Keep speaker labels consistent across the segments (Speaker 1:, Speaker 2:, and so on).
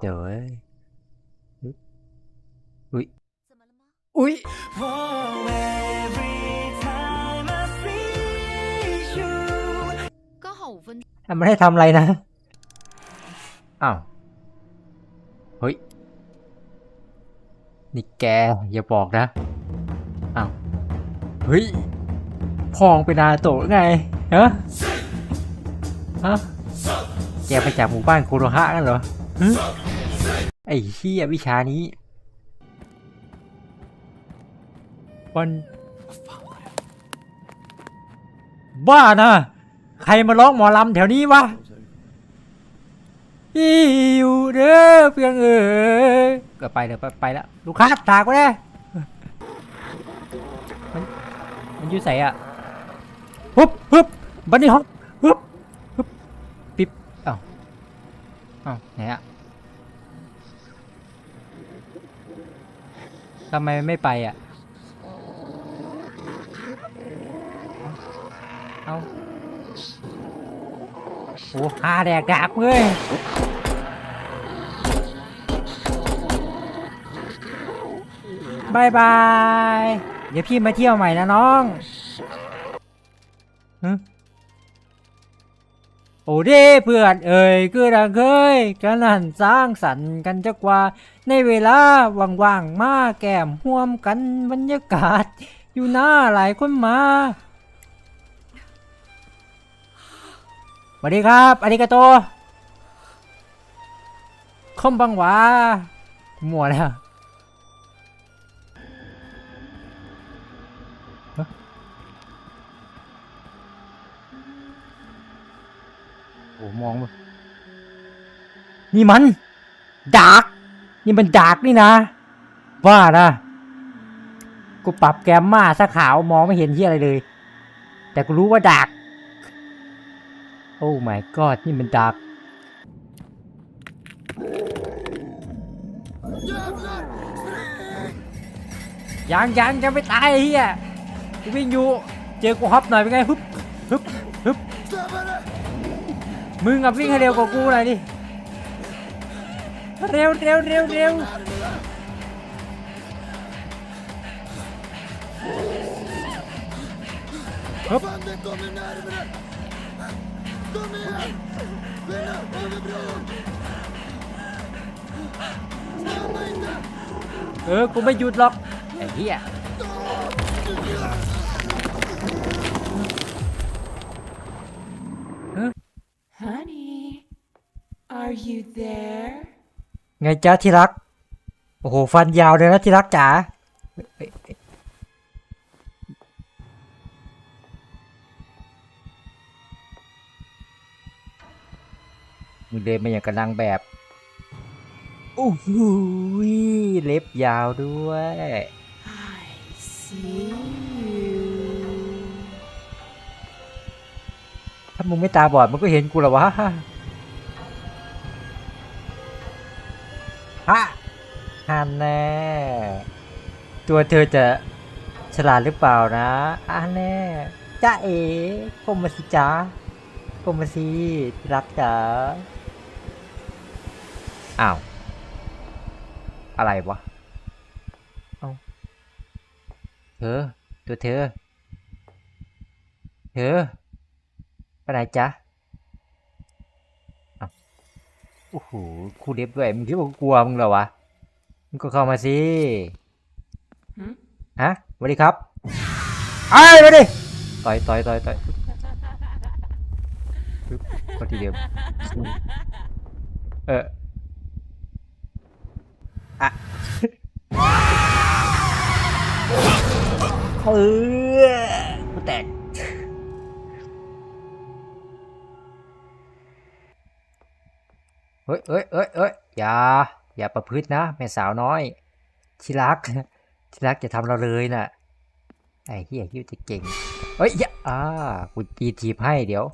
Speaker 1: เดี๋ยวอุ้ย อุ้ยไม่ได้ทำอะไรนะ อ้าว เฮ้ย นี่แก อย่าบอกนะ อ้าว เฮ้ย พองเป็นนาโตะไงฮะฮะแกไปจากหมู่บ้านโคโรฮะกันเหรอ ไอ้เหี้ยวิชานี้มันบ้านะใครมาร้องหมอลำแถวนี้วะอิวเด้อเพียงเอ๋ยก็ไปเดี๋ยวไปไปแล้วลูกค้าถากไว้เลยมันมันอยู่ใส่อะฮึบฮึบบันนี่ฮอปฮึบฮึบปิ๊บเอ้าเอ้าไหนอะ ทำไมไม่ไปอะ เอ้าโอ้หาแดกดาบเว้ยบายบาย เดี๋ยวพี่มาเที่ยวใหม่นะน้องฮะ โอ้เด้เพื่อนเอ่ยคือดังเคยกันหันสร้างสรรค์กันจักว่า ในเวลาว่างๆมาแก้มห่วมกันบรรยากาศ อยู่หน้าหลายคนมาสวัสดีครับอาริกาโตคอมบังหวามัวแล้ว โอ้มองมานี่มันดาร์กนี่มันดาร์กนี่นะว่านะกูปรับแกมมาซะขาวมองไม่เห็นที่อะไรเลย แต่กูรู้ว่าดาร์กโอ้ my god นี่มันดักยังยังจะไม่ตายเฮียวิ่งอยู่ เจอกูฮอปหน่อยเป็นไงฮึบฮึบฮึบ มึงกับวิ่งให้เร็วกว่ากูหน่อยดิ เร็วเร็วเร็วเร็วฮึบเออ กูไม่หยุดหรอก ไอ้เหี้ย
Speaker 2: Honey, are you there?
Speaker 1: ไงจ๊ะที่รัก โอ้โห ฟันยาวเลยนะที่รักจ๋าเฮ้ยเฮ้ยเฮ้ยมึงเดินมาอย่างกับนางแบบโอ้โหยเล็บยาวด้วย
Speaker 2: I see
Speaker 1: ถ้ามึงไม่ตาบอดมึงก็เห็นกูหรอวะฮะฮันแน่ตัวเธอจะฉลาดหรือเปล่านะอันแน่จ้าเอ๋กลมมาสิจ้ากลมมาสิรักจ๋าอ้าว อะไรวะเอาเธอ ตัวเธอ เธอ ไปไหนจ๊ะอ้าวโอ้โหคู่เล็บด้วยมึงคิดว่ากูกลัวมึงเหรอวะ มึงก็เข้ามาสิ
Speaker 2: หืม
Speaker 1: ฮะสวัสดีครับไอ้ยมาดิ ต่อยต่อยต่อยต่อยปึ๊บพอทีเดียวเอออะเออกูแตก เฮ้ยเฮ้ยเฮ้ยเฮ้ยอย่า อย่าประพฤตินะแม่สาวน้อย ที่รัก ที่รักจะทำเราเลยน่ะ ไอ้เฮียคิดวาจะเก่ง เฮ้ยอย่าอ่ากูตีทีบให้เดี๋ยว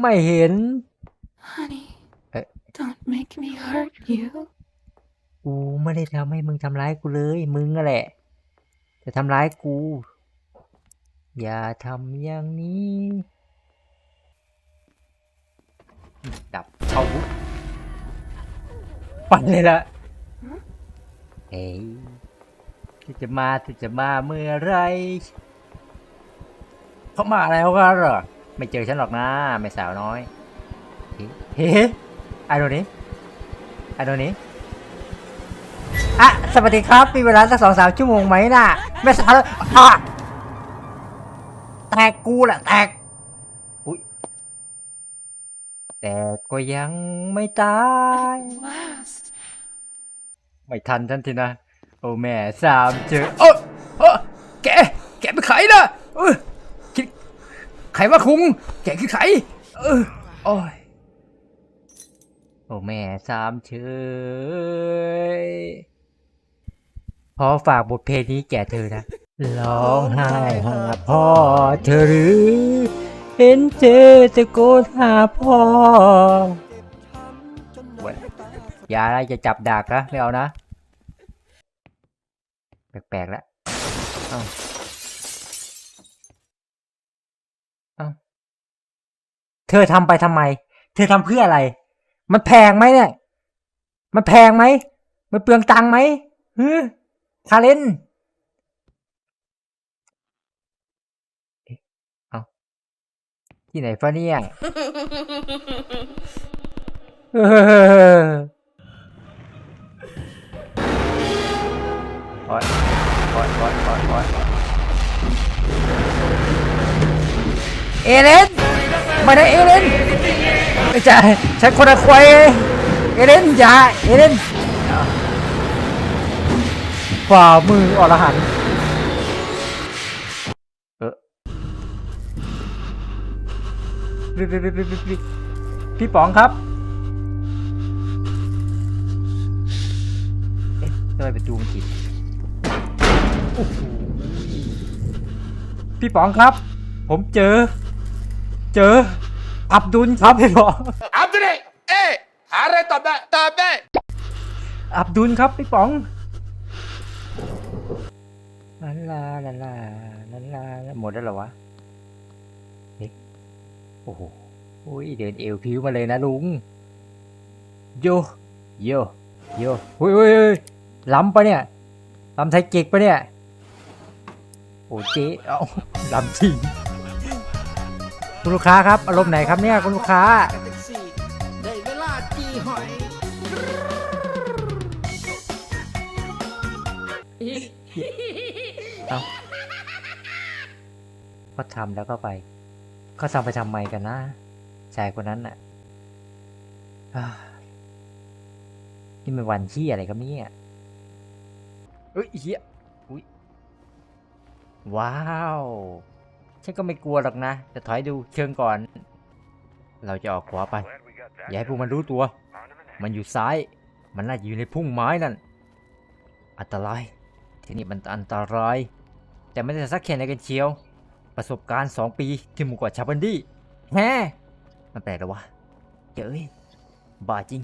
Speaker 1: ไม่เห็น
Speaker 2: Honey,
Speaker 1: Uh,
Speaker 2: don't make me hurt you.
Speaker 1: กูไม่ได้ทำให้มึงทำร้ายกูเลย มึงนั่นแหละ จะทำร้ายกู อย่าทำอย่างนี้ ดับเอาวุธ ไปเลยละเฮ้ยเธอจะมาเธอจะมาเมื่อไหรเขามาแล้วก็เหรอ ไม่เจอฉันหรอกนะแม่สาวน้อย เฮ้เฮ้ไอ้โดนี้ไอ้โดนี้อะ สวัสดีครับ มีเวลาสักสองสามชั่วโมงไหมน่ะ แม่สาวอะแตกกูแหละแตก อุ้ย แต่ก็ยังไม่ตาย
Speaker 2: Last.
Speaker 1: ไม่ทันทันทีนะ โอ้แม่สามเจอโอ้โอ้แก แกเป็นใครนะเออคิดใครว่าคุง แกคือใคร เออ โอ้ย โอ้แม่สามเชยพอฝากบทเพลงนี้แก่เธอนะ ร้องไห้หาพ่อเธอหรือ เห็นเธอตะโกนหาพ่อเว้ยอย่าอะจะจับดักนะไม่เอานะ แปลกๆแล้วเอ้าเอ้าเธอทำไปทำไม เธอทำเพื่ออะไร มันแพงไหมเนี่ย มันแพงไหม มันเปลืองตังค์ไหมฮึคาเลนเอ๊ะเอ้า ที่ไหนฟะเนี่ยเออโอ๊ยโอ๊ยโอ๊ยโอ๊ยโอ๊ยเอเลนไม่ได้เอเลนไม่ใช่ฉันคนละควายเอเลนอย่าเอเลนฝ่ามืออรหันต์ พี่ป๋องครับเอ๊ะทำไมประตูมันปิดพี่ป๋องครับ ผมเจอ เจอ อับดุลครับพี่ป๋อง
Speaker 3: อับดุลเอ๊ะหาอะไรตอบได้ตอบได้
Speaker 1: อับดุลครับพี่ป๋องลาลาลาลาลาลาหมดแล้วเหรอวะ อ้โหโอ้ยเดินเอวพิ้วมาเลยนะลุง โย โยโยเฮ้ยเฮ้ยเฮ้ยล้ำปะเนี่ยล้ำไทยเก๊กปะเนี่ย โอ้เจ๊เอ้าล้ำจริงคุณลูกค้าครับ อารมณ์ไหนครับเนี่ยคุณลูกค้า
Speaker 3: ได้เวลาจีหอย
Speaker 1: เอาเขาทำแล้วก็ไป เขาทำไปทำไมกันนะชายคนนั้นน่ะนี่มันวันที่อะไรครับเนี่ยเอ้ยเฮียอุ้ยว้าวฉันก็ไม่กลัวหรอกนะจะถอยดูเชิงก่อน เราจะออกขวาไป อย่าให้พวกมันรู้ตัว มันอยู่ซ้าย มันน่าจะอยู่ในพุ่งไม้นั่น อันตราย ที่นี่มันอันตราย แต่ไม่ได้สักแค่ไหนกันเชียว ประสบการณ์สองปีที่หมู่เกาะชาบันดี้แฮมันแปลกเหรอวะเจ้ยบ้าจริง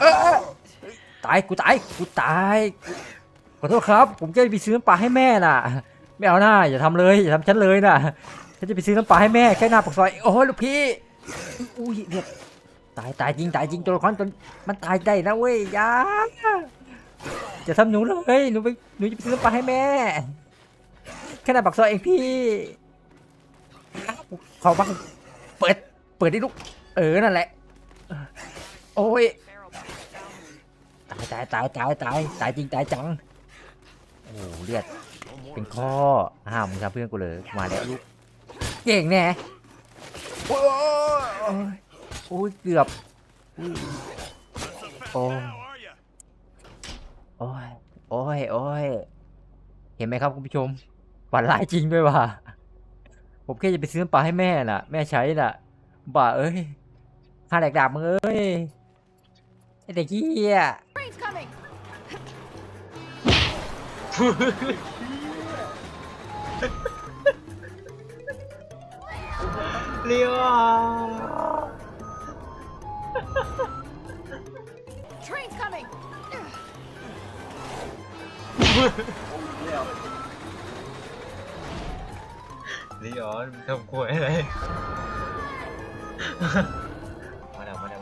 Speaker 1: เออตายกูตายกูตายขอโทษครับ ผมจะไปซื้อน้ำปลาให้แม่น่ะ ไม่เอาหน้าอย่าทำเลยอย่าทำฉันเลยน่ะฉันจะไปซื้อน้ำปลาให้แม่แค่หน้าปากซอยโอ้ยลูกพี่อุ้ยเรียบตายตายจริงตายจริงตัวละครตัวมันตายได้นะเว้ยอยาจะทำหนูเลยหนูไปหนูจะไปซื้อน้ำปลาให้แม่ แค่นั้นปักซอยเองพี่ ขอบังเปิด เปิดได้ลูก เออ นั่นแหละ โอ้ย ตายตายตายตายตายตายจริงตายจัง โอ้โหเลือด เป็นข้อห้ามมึงทำเพื่อนกูเลย มาแล้วลูก เก่งแน่โอ้ยโอ้ยเกือบ โอ้โอ้ย โอ้ย โอ้ย เห็นไหมครับคุณผู้ชม ฝันร้ายจริงด้วยว่ะผมแค่จะไปซื้อน้ำปลาให้แม่น่ะ แม่ใช้น่ะ บ่าเอ้ยข้าแหลกดาบมึงเอ้ยไอเด็กเหี้ย
Speaker 2: Train's coming.
Speaker 1: เลี้ยว
Speaker 2: Train's coming.
Speaker 4: ดิอ๋อทำกล้วยอะไรมาแล้วมาแล้ว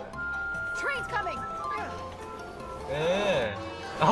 Speaker 4: เอ
Speaker 2: อ
Speaker 4: เอา